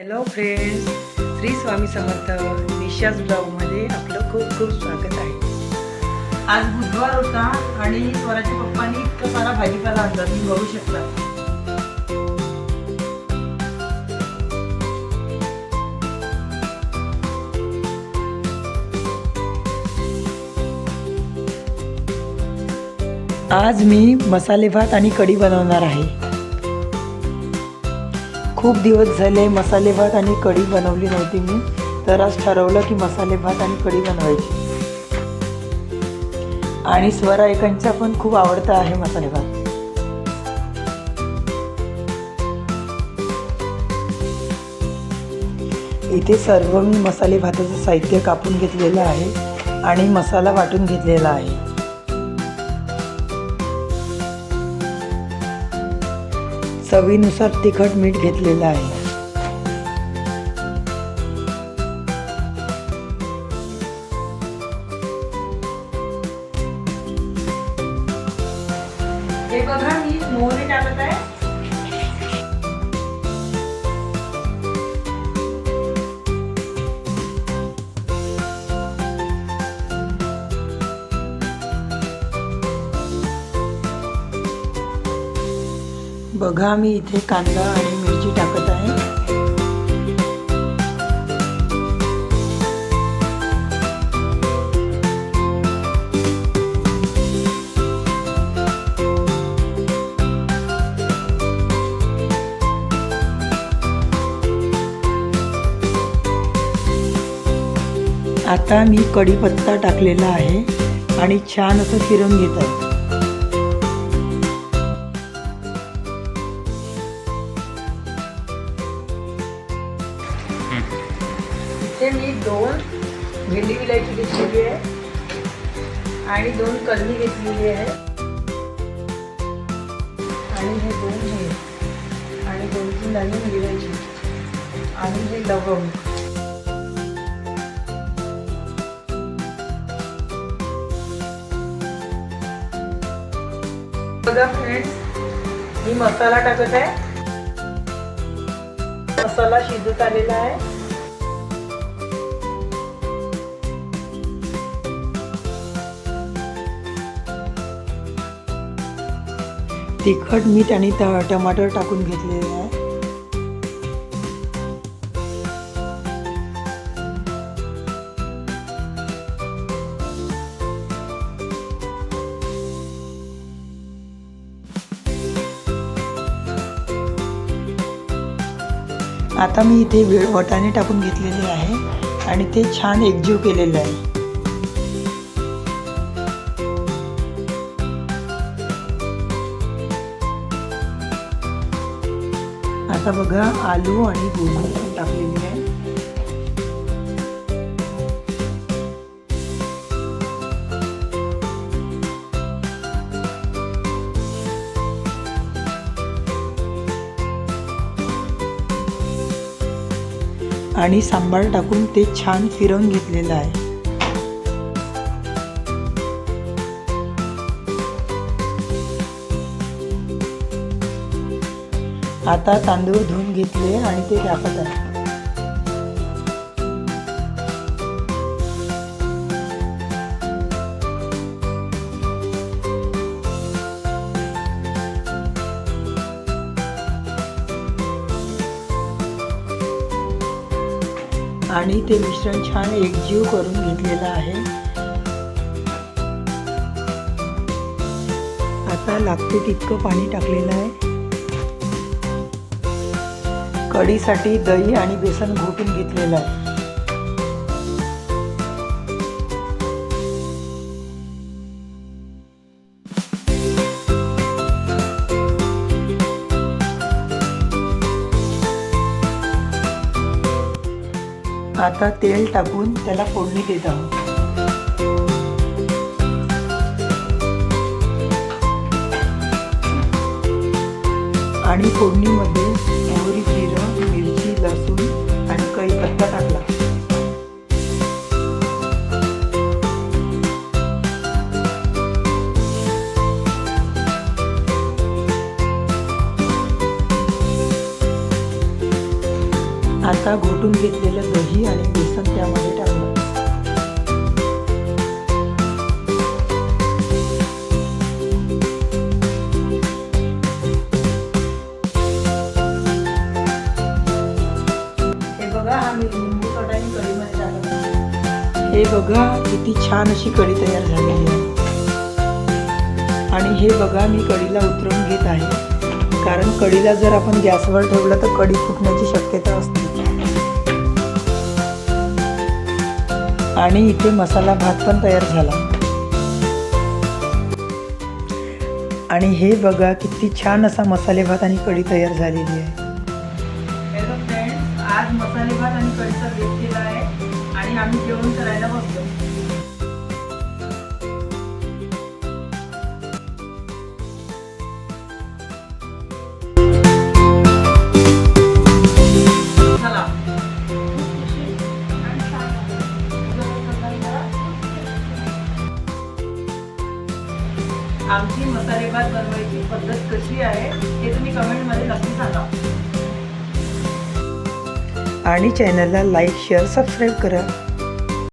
Hello friends Shri Swami Samarth निशाज ब्लॉगमध्ये आपलं खूप खूप स्वागत आहे. आज बुधवार होता आणि स्वराच्या पप्पांनी इतकं सारा भाजीपाला आणला तुम्ही बघू शकता. आज मी मसाले भात आणि कढी बनवणार आहे. खूप दिवस झाले मसाले भात आणि कढी बनवली नव्हती मी. तर आज ठरवलं की मसाले भात आणि कढी बनवायची. आणि स्वरा एकांचा पण खूप आवडता आहे मसाले भात. इथे सर्व मी मसाले भाताचं साहित्य कापून घेतलेलं आहे आणि मसाला वाटून घेतलेला आहे. चवीनुसार तिखट मीठ घेतलेलं आहे. हे बघा बघा मी इथे कांदा आणि मिरची टाकत आहे. आता मी कढीपत्ता टाकलेला आहे आणि छान असं फिरून घेत आहे. इथे मी दोन भेंडी विलायची घेतलेली आहे आणि दोन कलमी घेतलेली आहे. आणि हे दोन हे आणि दोन तीन दाणे विलायची. आणि हे लवंग. बघा फ्रेंड्स मी मसाला टाकत आहे. मसाला शिजत आलेला आहे. तिखट मीठ आणि ट- टमाटर टाकून घेतलेले आहे. आता मी इथे वेळ वटाणे टाकून घेतलेले आहे आणि ते छान एकजीव केलेलं आहे. आता बघा आलू आणि गोबी पण टाकलेली आहे. आणि सांबार टाकून ते छान फिरवून घेतलेलं आहे. आता तांदूळ धुवून घेतले आणि ते टाकत आहे. आणि ते मिश्रण छान एकजीव करून घेतलेलं आहे. आता लागते तितकं पाणी टाकलेलं आहे. कढीसाठी दही आणि बेसन घोटून घेतलेलं आहे. आता तेल टाकून त्याला फोडणी देत आहोत. आणि फोडणीमध्ये मोहरी जिरं मिरची लसूण आणि कढीपत्ता टाकला. आता घोटून घेतलेलं दही आणि बेसन त्यामध्ये टाकलं. बघा किती छान अशी कढी तयार झालेली आहे. आणि हे बघा मी कढीला उतरवून घेत आहे. कारण कढीला जर आपण गॅसवर ठेवलं तर कढी फुटण्याची शक्यता असते. आणि इथे मसाला भात पण तयार झाला. आणि हे बघा किती छान असा मसाले भात आणि कढी तयार झालेली आहे. हॅलो फ्रेंड्स आज मसाले भात आणि कढीचा बेत केला आहे. आणि आम्ही जेवण करायला बसलो. चला. आमची मसालेभात बनवायची पद्धत कशी आहे हे तुम्ही कमेंटमध्ये नक्की सांगा. आणि चॅनलला लाईक शेअर सबस्क्राईब करा.